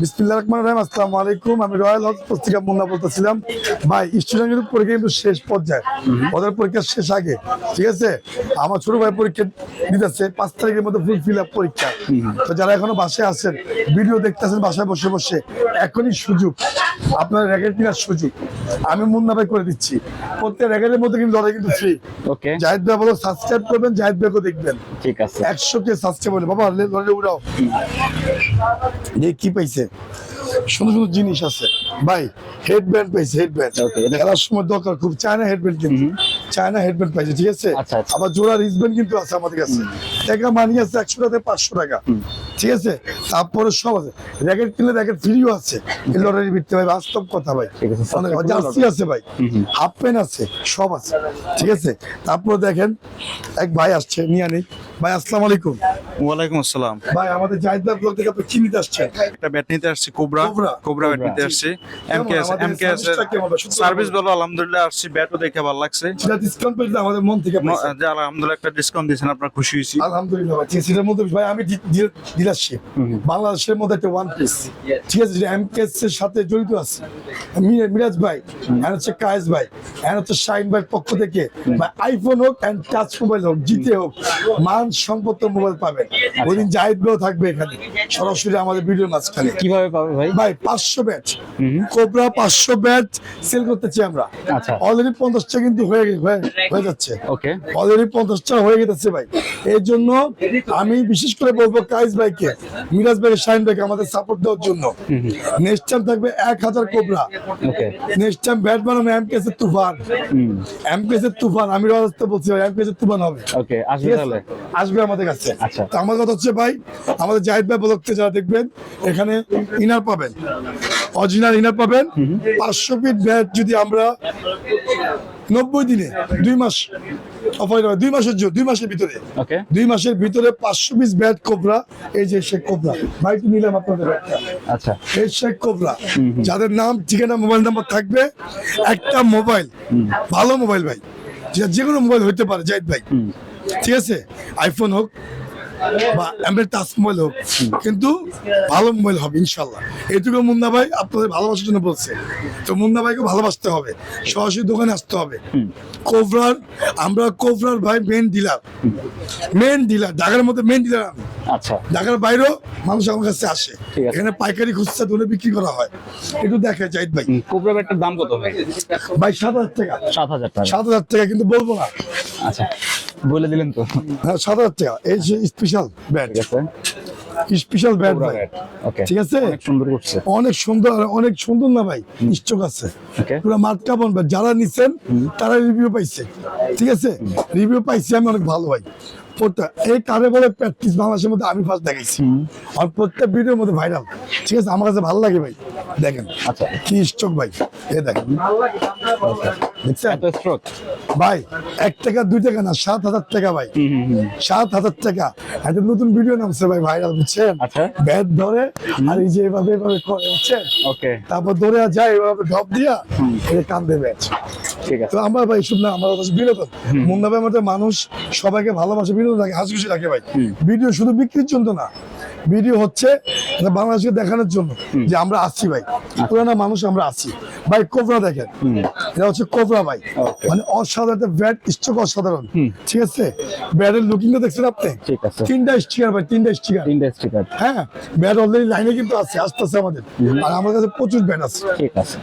বিসমিল্লাহ রহমান রহিম আসসালামু আলাইকুম। আমি রয়্যাল হাউস পত্রিকা মুন্না বলতেছিলাম। ভাই স্টুডেন্ট কিন্তু পরীক্ষা কিন্তু শেষ পর্যায়ে। ওদের পরীক্ষা শেষ আগে ঠিক আছে? আমার ছোট ভাই পরীক্ষা দিতেছে পাঁচ তারিখের মধ্যে ফুল ফিল আপ পরীক্ষা। তো যারা এখনও বাসায় আছেন ভিডিও দেখতেছেন বাসায় বসে বসে এখনই সুযোগ। আপনার র্যাকেট কেনার সুযোগ। আমি মুন্না ভাই করে দিচ্ছি। প্রত্যেক র্যাকেটের মধ্যে কিন্তু লড়াই কিন্তু ফ্রি ওকে জাহিদ ভাই বলো সাবস্ক্রাইব করবেন জাহিদ ভাইকে দেখবেন। ঠিক আছে। একশো কে সাবস্ক্রাইব হলে। বাবা লড়াই উড়াও। এই কি পাইছে। সুন্দর সুন্দর জিনিস আছে। ভাই হেডব্যান্ড পাইছে হেডব্যান্ড খেলার সময় দরকার খুব। চায় না হেডব্যান্ড কিন্তু চায়না হেডব্যান্ড পাইছে ঠিক আছে? আচ্ছা, আচ্ছা। আবার জোড়া রিসব্যান্ড কিন্তু আছে আমাদের কাছে। টাকা মানি আছে একশো টাকা পাঁচশো টাকা। ঠিক আছে? তারপরে সব আছে। র্যাকেট কিনলে র্যাকেট ফ্রিও আছে। লটারি ভিত্তি ভাই বাস্তব কথা ভাই। জার্সি আছে ভাই। হাফ প্যান্ট আছে সব আছে। ঠিক আছে? তারপরে দেখেন এক ভাই আসছে নিয়ে নেই ভাই আসসালাম আলাইকুম। ওয়ালাইকুম আসসালাম। ভাই আমাদের জাহিদার ব্লগ থেকে আপনি কি নিতে আসছেন একটা ব্যাট নিতে আসছি কোবরা। কোবরা। ব্যাট নিতে আসছি। এমকেএস এমকেএস সার্ভিস ভালো আলহামদুলিল্লাহ আসছি ব্যাটও দেখে ভালো লাগছে। সেটা ডিসকাউন্ট পেলে আমাদের মন থেকে পাইছেন। আলহামদুলিল্লাহ একটা ডিসকাউন্ট দিয়েছেন আপনার খুশি হয়েছি। আলহামদুলিল্লাহ ভাই ঠিক আছে, মধ্যে ভাই আমি ডিলারশিপ বাংলাদেশের মধ্যে একটা ওয়ান পিস ঠিক আছে যেটা এমকেএস এর সাথে জড়িত আছে। মিরাজ ভাই এন্ড হচ্ছে কায়েস ভাই এন্ড হচ্ছে শাইন ভাইয়ের পক্ষ থেকে ভাই আইফোন হোক এন্ড টাচ মোবাইল হোক জিতে হোক মান সম্পত্ত মোবাইল পাবেন। ওই দিন জাহিদ ভাইও থাকবে এখানে। সরাসরি আমাদের ভিডিওর মাঝখানে। কীভাবে পাবে ভাই? ভাই পাঁচশো ব্যাট। কোবরা পাঁচশো ব্যাট সেল করতেছি আমরা। আচ্ছা। অলরেডি পঞ্চাশটা কিন্তু হয়ে হয়ে- হয়ে যাচ্ছে। ওকে অলরেডি পঞ্চাশটা হয়ে গেছে ভাই। এর জন্য আমি বিশেষ করে বলব কাইস ভাইকে মিরাজ ভাই শাহিন ভাইকে আমাদের সাপোর্ট দেওয়ার জন্য। নেক্সট টাইম থাকবে এক হাজার কোবরা। নেক্সট টাইম ব্যাট বানানো এম কেসের তুফান। এমকেএস এর তুফান আমি রাজত্ব বলছি ভাই এমকেএস এর তুফান হবে। ওকে আসবে তাহলে। আসবে আমাদের কাছে। আচ্ছা। আমার কথা হচ্ছে ভাই আমাদের জাহিদ ভাই বলতে যারা দেখবেন এখানে ইনার পাবেন। অরিজিনাল ইনার পাবেন। পাঁচশো ফিট ব্যাট যদি আমরা নব্বই দিনে দুই মাস অফার দুই মাসের জন্য দুই মাসের ভিতরে দুই মাসের ভিতরে পাঁচশো পিস ব্যাট কোবরা এই যে শেখ কোবরা। ভাই তো নিলাম আপনাদের আচ্ছা। এই শেখ কোবরা যাদের নাম ঠিকানা মোবাইল নাম্বার থাকবে। একটা মোবাইল। ভালো মোবাইল ভাই। যে কোনো মোবাইল হইতে পারে জাহিদ ভাই। ঠিক আছে? আইফোন হোক বা অ্যান্ড্রয়েড টাচ মোবাইল হোক কিন্তু ভালো মোবাইল হবে ইনশাল্লাহ এইটুকু মুন্না ভাই আপনাদের ভালোবাসার জন্য বলছে। তো মুন্না ভাইকে ভালোবাসতে হবে সরাসরি দোকানে আসতে হবে। কোবরার আমরা কোবরার ভাই মেন ডিলার মেন ডিলার ঢাকার মধ্যে মেন ডিলার আমি। আচ্ছা। ঢাকার বাইরেও মানুষ আমার কাছে আসে। এখানে পাইকারি খুচরা দোলে বিক্রি করা হয়। একটু দেখে জাহিদ ভাই। কোবরা ব্যাটটার দাম কত ভাই? ভাই সাত হাজার টাকা। সাত হাজার টাকা। সাত হাজার টাকা কিন্তু বলব না। আচ্ছা। বলে দিলেন তো। হ্যাঁ সাত হাজার টাকা। এই যে স্পেশাল ব্যাট স্পেশাল ব্যাট ভাই। ঠিক আছে? অনেক সুন্দর করছে। অনেক সুন্দর অনেক সুন্দর না ভাই? নিশ্চক আছে। পুরো যারা নিছেন তারা রিভিউ পাইছে। ঠিক আছে? রিভিউ পাইছে আমি অনেক ভালো ভাই। এই কারে বলে প্র্যাকটিস বাংলাদেশের মধ্যে আমি ফার্স্ট দেখাইছি। আর প্রত্যেক ভিডিওর মধ্যে ভাইরাল ঠিক আছে? আমার কাছে ভালো লাগে ভাই। দেখেন। আচ্ছা। কি স্টক ভাই? এ দেখেন। দেখছেন? এত স্ট্রোক ভাই এক টাকা দুই টাকা না সাত হাজার টাকা ভাই। সাত হাজার টাকা। একটা নতুন ভিডিও নামছে ভাই ভাইরাল বুঝছেন? আচ্ছা। ব্যাট ধরে আর এই যে এভাবে এভাবে করে বুঝছেন? তারপর দৌড়ে যায় এভাবে ঢপ দিয়া কান্দে ব্যাচ ঠিক আছে। তো আমরা ভাই শুধু না আমার কাছে বিনোদন। মুন্না ভাই আমাদের মানুষ সবাইকে ভালোবাসে বিনোদন রাখে হাসি খুশি রাখে ভাই। ভিডিও শুধু বিক্রির জন্য না ভিডিও হচ্ছে বাংলাদেশকে দেখানোর জন্য যে আমরা আসছি ভাই। পুরানা মানুষ আমরা আসছি ভাই কোবরা দেখেন। এটা হচ্ছে কোবরা ভাই। মানে অসাধারণ ব্যাট স্টক অসাধারণ। ঠিক আছে? ব্যাটের লুকিংটা দেখছেন আপনি? তিনটা স্টিকার ভাই তিনটা স্টিকার। তিনটা স্টিকার। হ্যাঁ ব্যাট অলরেডি লাইনে কিন্তু আছে আসতেছে আমাদের। আর আমার কাছে প্রচুর ব্যাট আছে।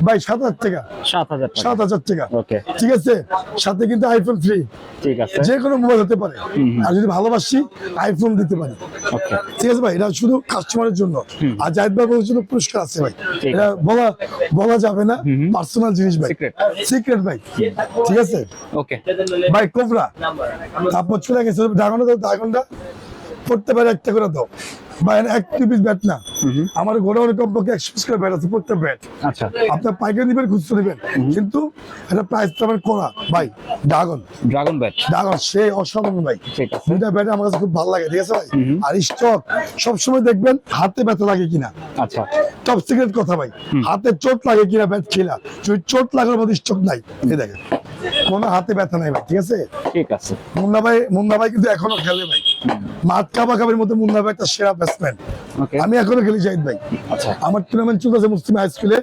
ভাই সাত হাজার টাকা। সাত হাজার টাকা। সাত হাজার টাকা। ঠিক আছে? সাথে কিন্তু আইফোন ফ্রি ঠিক আছে। যে কোনো মোবাইল হতে পারে। আর যদি ভালোবাসি আইফোন দিতে পারি। ঠিক আছে ভাই? এটা শুধু কাস্টমারের জন্য। আর জাহিদ বাবুর জন্য পুরস্কার আছে ভাই। এটা বলা বলা যাবে না। পার্সোনাল জিনিস ভাই। সিক্রেট ভাই। ঠিক আছে? ওকে ভাই কোবরা। তারপর চলে গেছে ড্রাগনটা দাও ড্রাগনটা পড়তে পারে একটা করে দাও। বা পিস ব্যাট না। আমার ঘরে অনেক কমপক্ষে একশো পিস করে ব্যাট আছে প্রত্যেক ব্যাট আচ্ছা। আপনার পাইকারি দিবেন খুচরো দিবেন কিন্তু এটা প্রাইস পাবেন করা ভাই ড্রাগন ড্রাগন ব্যাট ড্রাগন সে অসাধারণ ভাই। দুইটা ব্যাট আমার কাছে খুব ভালো লাগে ঠিক আছে ভাই? আর স্টক সবসময় দেখবেন হাতে ব্যথা লাগে কিনা। আচ্ছা। টপ সিক্রেট কথা ভাই হাতে চোট লাগে কিনা ব্যাট খেলা? চোট লাগার মতো স্টক নাই এই দেখেন। কোনো হাতে ব্যথা নাই ভাই ঠিক আছে? ঠিক আছে। মুন্না ভাই মুন্না ভাই কিন্তু এখনও খেলে ভাই। মাঠ মধ্যে মুন্না ভাই একটা সেরা ব্যাটসম্যান আমি এখনও খেলি জাহিদ ভাই। আচ্ছা। আমার টুর্নামেন্ট চলতেছে মুসলিম হাই স্কুলে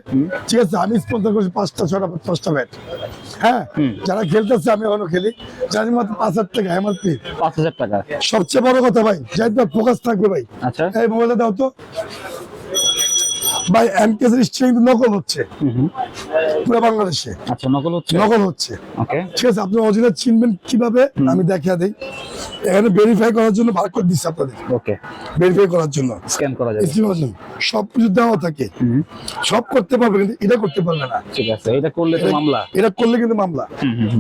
ঠিক আছে আমি স্পন্সর করছি পাঁচটা ছটা পাঁচটা ব্যাট হ্যাঁ। যারা খেলতেছে আমি এখনও খেলি। জানি মাত্র পাঁচ হাজার টাকা এমআরপি পাঁচ হাজার টাকা। সবচেয়ে বড় কথা ভাই জাহিদ ভাই ফোকাস থাকবে ভাই। আচ্ছা। এই মোবাইলটা দাও তো। এমকেস স্ট্রিং নকল হচ্ছে। পুরো বাংলাদেশে। আচ্ছা নকল হচ্ছে? নকল হচ্ছে। ওকে ঠিক আছে আপনি অরিজিনাল চিনবেন কীভাবে? আমি দেখা দিই। এখানে ভেরিফাই করার জন্য দিচ্ছি আপনাদের। ওকে ভেরিফাই করার জন্য। স্ক্যান করা যাবে। সব কিছু দেওয়া থাকে। সব করতে পারবে কিন্তু এটা করতে পারবে না। ঠিক আছে এটা করলে তো মামলা। এটা করলে কিন্তু মামলা।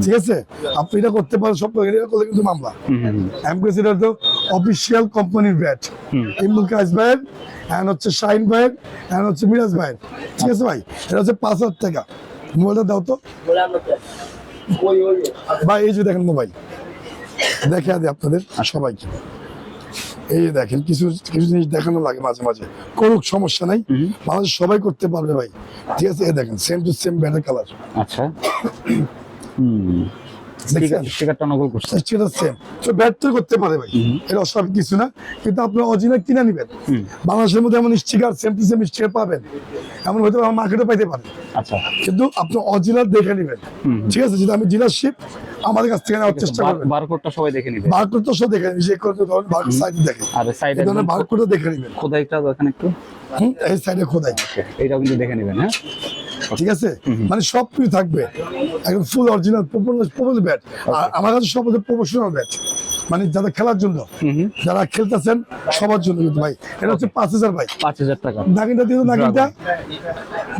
ঠিক আছে? আপনি এটা করতে পারেন সব এটা করলে কিন্তু মামলা। হুম। এটা তো অফিসিয়াল কোম্পানির ব্যাট। ইমুল কাজ ভাইয়ের এন্ড হচ্ছে শাইন ভাইয়ের হচ্ছে মিরাজ ভাইয়ের ঠিক আছে ভাই? এটা হচ্ছে পাঁচ হাজার টাকা। মোবাইলটা দাও তো। ভাই এই যে দেখেন মোবাইল। দেখা দিই আপনাদের সবাইকে। এই দেখেন কিছু কিছু জিনিস দেখানো লাগে মাঝে মাঝে। করুক সমস্যা নাই। মানুষ সবাই করতে পারবে ভাই। ঠিক আছে? এই দেখেন সেম টু সেম ব্যাটার কালার আচ্ছা। হুম। স্টিকারটা নকল করছে। সেটা সেম তো ব্যাট তো করতে পারে ভাই। এটা অসব কিছু না। কিন্তু আপনি অরিজিনাল কিনে নেবেন। বাংলাদেশের মধ্যে এমন sticker same to same sticker পাবেন। এমন হয়তো মার্কেটে পাইতে পারে আচ্ছা। কিন্তু আপনি অরিজিনাল দেখে নেবেন। ঠিক আছে যদি আমি ডিলারশিপ আমাদের কাছ থেকে নেওয়ার চেষ্টা করবেন। বারকোডটা সবাই দেখে নিবে। বারকোড তো সব দেখে নেবেন যে বারকোড সাইড দেখে আর সাইডে দেখে নেবেন। খোদাইটা দেখেন একটু। এই সাইডে খোদাই। কিন্তু দেখে নেবেন হ্যাঁ? ঠিক আছে? মানে সব কিছু থাকবে। একদম ফুল অরিজিনাল প্রফেশনাল ব্যাট আর আমার কাছে সব প্রফেশনাল ব্যাট মানে যাদের খেলার জন্য। যারা খেলতেছেন সবার জন্য কিন্তু ভাই। এটা হচ্ছে পাঁচ হাজার ভাই। পাঁচ হাজার টাকা। নাগিনটা দিয়ে নাগিনটা।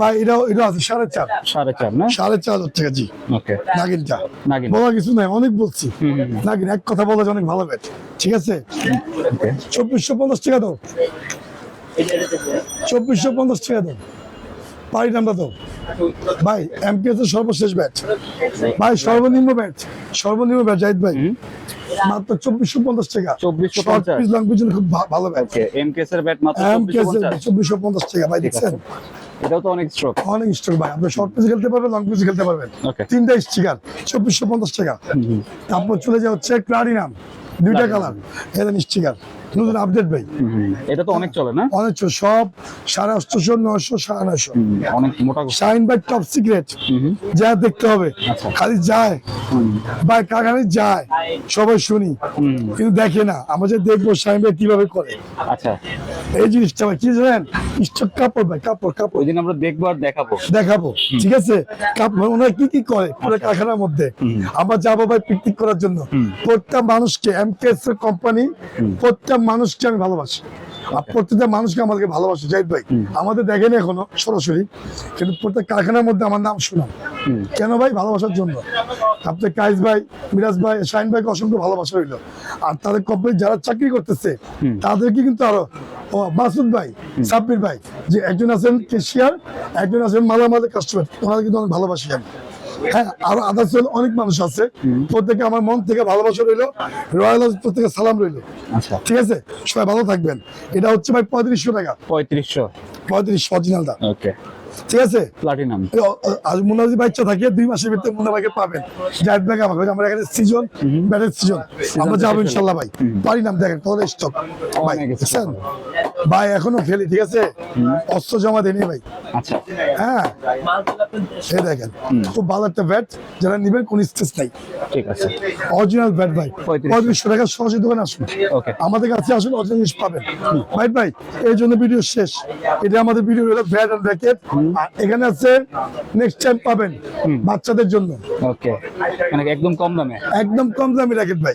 ভাই এটাও এটা আছে সাড়ে চার। সাড়ে চার না? সাড়ে চার হাজার টাকা জি। ওকে নাগিনটা। বলা কিছু নাই অনেক বলছি। নাগিন এক কথা বলা অনেক ভালো ব্যাট ঠিক আছে? চব্বিশশো পঞ্চাশ টাকা দাও। চব্বিশশো পঞ্চাশ টাকা দাও। পারি নামটা দাও ভাই এমপিএস এর সর্বশেষ ভাই সর্বনিম্ন সর্বনিম্ন জাহিদ ভাই। মাত্র চব্বিশশো পঞ্চাশ টাকা। 2450 শর্ট পিচ খুব ভালো এর মাত্র চব্বিশশো পঞ্চাশ? টাকা ভাই দেখছেন? এটাও তো অনেক স্ট্রোক অনেক স্টক ভাই। আপনি শর্ট পিচ খেলতে পারবেন লং পিচ খেলতে পারবেন। তিনটা স্টিকার চব্বিশশো পঞ্চাশ টাকা। তারপর চলে যায় হচ্ছে ক্লারিনাম দুইটা কালার এলেন স্টিকার নতুন আপডেট ভাই এটা তো অনেক চলে না? অনেক ছো- সব সাড়ে নয়শো সাড়ে নয়শো। অনেক মোটা। শাইন বাই টপ সিক্রেট যা দেখতে হবে। আচ্ছা। খালি যায়। যায়। সবাই শুনি। কিন্তু দেখে না। আমরা যে দেখব শাইন ভাই কীভাবে করে। আচ্ছা। এই জিনিসটা ভাই কি জানেন? স্টক কাপড় ভাই কাপড় কাপড়। ওই দিন আমরা দেখব আর দেখাবো। দেখাবো। ঠিক আছে? কাপড় ওনারা কি কি করে? পুরো কারখানার মধ্যে। আমরা যাব ভাই পিকনিক করার জন্য। প্রত্যেক মানুষকে এমকেএস কোম্পানি প্রত্যেক মানুষকে আমি ভালোবাসি। আর প্রত্যেকটা মানুষকে আমাদেরকে ভালোবাসে। জাহিদ ভাই আমাদের দেখেনি এখনও সরাসরি। কিন্তু প্রত্যেক কারখানার মধ্যে আমার নাম শুনাম কেন ভাই? ভালোবাসার জন্য। আপনার কাইস ভাই মিরাজ ভাই শাহিন ভাইকে অসংখ্য ভালোবাসা হইল আর তাদের কোম্পানি যারা চাকরি করতেছে। তাদেরকে কিন্তু আরও ও মাসুদ ভাই সাব্বির ভাই যে একজন আছেন কেশিয়ার একজন আছেন মালামালের কাস্টমার ওনাদের কিন্তু অনেক ভালোবাসি আমি। হ্যাঁ আরও আদার্স অনেক মানুষ আছে। প্রত্যেকে আমার মন থেকে ভালোবাসা রইল রয়্যাল প্রত্যেকে সালাম রইল। আচ্ছা। ঠিক আছে? সবাই ভালো থাকবেন। এটা হচ্ছে ভাই পঁয়ত্রিশশো টাকা। পঁয়ত্রিশশো। পঁয়ত্রিশ অরিজিনালটা ওকে। ঠিক আছে? প্লাটিনাম মুন্না যদি বাচ্চা থাকে দুই মাসের ভিতরে মুন্না ভাইকে পাবেন। জাহিদ আমাকে আমরা এখানে সিজন ব্যাটের সিজন আমরা যাব ইনশাল্লাহ ভাই। পারি নাম দেখেন কত স্টক ভাই ভাই এখনও খেলি ঠিক আছে? অস্ত্র জমা দেয়নি ভাই। আচ্ছা। হ্যাঁ। এই দেখেন খুব ভালো একটা ব্যাট যারা নিবেন কোন স্ট্রেস নাই। ঠিক আছে। অরিজিনাল ব্যাট ভাই। পঁয়ত্রিশশো টাকা সরাসরি দোকানে আসুন। আমাদের কাছে আসুন অরিজিনাল জিনিস পাবেন। ভাই ভাই এই জন্য ভিডিও শেষ। এটা আমাদের ভিডিও হলো ব্যাট অ্যান্ড র্যাকেট আর এখানে আছে নেক্সট টাইম পাবেন বাচ্চাদের জন্য। ওকে। মানে একদম কম দামে। একদম কম দামি র্যাকেট ভাই।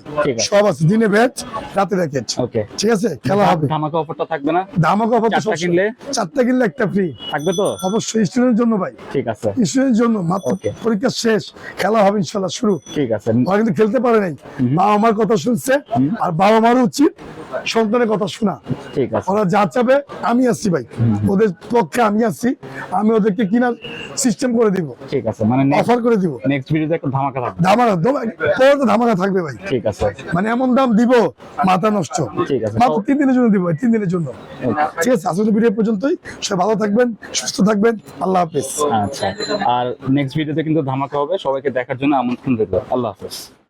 সব আছে। দিনে ব্যাট রাতে র্যাকেট ওকে। ঠিক আছে? খেলা হবে। ধামাকা অফারটা থাকবে না? ধামাকা অফার চারটা কিনলে? চারটা কিনলে একটা ফ্রি থাকবে তো? অবশ্যই স্টুডেন্টের জন্য ভাই। ঠিক আছে। স্টুডেন্টের জন্য মাত্র পরীক্ষা শেষ খেলা হবে ইনশাল্লাহ শুরু। ঠিক আছে। ওরা কিন্তু খেলতে পারে নাই। বাবা মার কথা শুনছে আর বাবা মারও উচিত সন্তানের কথা শোনা। ঠিক আছে। ওরা যা চাবে আমি আসছি ভাই। ওদের পক্ষে আমি আসছি আমি ওদেরকে কিনার সিস্টেম করে দিব। ঠিক আছে মানে অফার করে দিব। নেক্সট ভিডিওতে একটা ধামাকা থাকবে। ধামাকা তো ধামাকা থাকবে ভাই। ঠিক আছে। মানে এমন দাম দিব মাথা নষ্ট। ঠিক আছে। মাত্র তিন দিনের জন্য দিব তিন দিনের জন্য। ঠিক আছে আসলে ভিডিও পর্যন্তই। সবাই ভালো থাকবেন, সুস্থ থাকবেন। আল্লাহ হাফিজ। আচ্ছা। আর নেক্সট ভিডিওতে কিন্তু ধামাকা হবে। সবাইকে দেখার জন্য আমন্ত্রণ রইল। আল্লাহ হাফেজ।